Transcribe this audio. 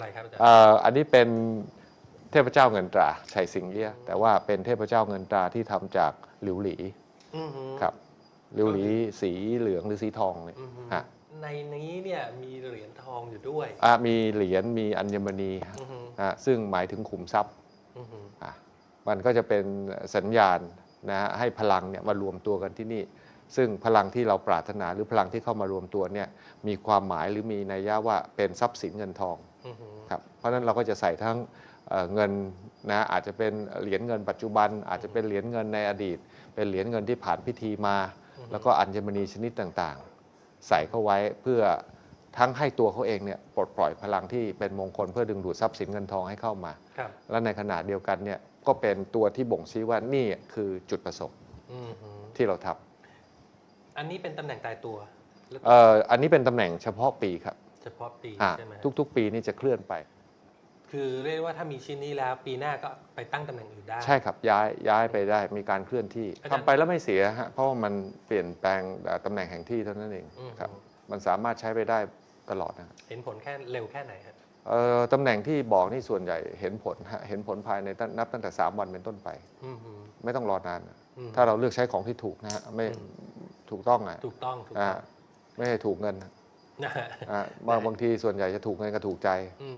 อะไรครับอาจารย์เอ่ออันนี้เป็นเทพเจ้าเงินตราชัยสิงเอี้ยแต่ว่าเป็นเทพเจ้าเงินตราที่ทำจากหลิวหลีอือหือครับหลิวหลีสีเหลืองหรือสีทองเนี่ยอือหือฮะในนี้เนี่ยมีเหรียญทองอยู่ด้วยอะมีเหรียญมีอัญมณีอือหือฮะซึ่งหมายถึงขุมทรัพย์อือหืออะมันก็จะเป็นสัญญาณนะฮะให้พลังเนี่ยมารวมตัวกันที่นี่ ซึ่งพลังที่เราปรารถนาหรือพลังที่เข้ามารวมตัวเนี่ยมีความหมายหรือมีนัยยะว่าเป็นทรัพย์สินเงินทอง อือหือ ครับเพราะฉะนั้นเราก็จะใส่ทั้งเอ่อเงินนะอาจจะเป็นเหรียญเงินปัจจุบัน อาจจะเป็นเหรียญเงินในอดีต เป็นเหรียญเงินที่ผ่านพิธีมา แล้วก็อัญมณีชนิดต่างๆ ใส่เข้าไว้เพื่อทั้งให้ตัวเขาเองเนี่ยปลดปล่อยพลังที่เป็นมงคลเพื่อดึงดูดทรัพย์สินเงินทองให้เข้ามาครับและในขณะเดียวกันเนี่ยก็เป็นตัวที่บ่งชี้ว่านี่คือจุดประสงค์อือหือที่เราทอันนี้เป็นตำแหน่งตายตัวหรือำเอ่ออันนี้เป็นตำแหน่งเฉพาะปีครับเฉพาะปีอะใช่ไหมฮะทุกๆ ปีนี่จะเคลื่อนไป คือเรียกว่าถ้ามีชิ้นนี้แล้วปีหน้าก็ไปตั้งตำแหน่งอื่นได้ ใช่ครับย้ายย้ายไปได้มีการเคลื่อนที่อาจารย์ทำไปแล้วไม่เสียฮะเพราะว่ามันเปลี่ยนแปลงเอ่อตำแหน่งแห่งที่เท่านั้นเองอืมครับมันสามารถใช้ไปได้ตลอดนะเห็นผลแค่เร็วแค่ไหนฮะเอ่อตำแหน่งที่บอกนี่ส่วนใหญ่เห็นผลฮะเห็นผลภายในตั้งนับตั้งแต่ 3 วันเป็นต้นไป อือหือไม่ต้องรอนานนะอืม ถ้าเราเลือกใช้ของที่ถูกนะฮะไม่อืม ถูกต้องอะถูกต้องถูกอ่าต้องไม่ให้ถูกเงินนะ ฮะ อ่าบางบางทีส่วนใหญ่จะถูกเงินกับถูกใจอืม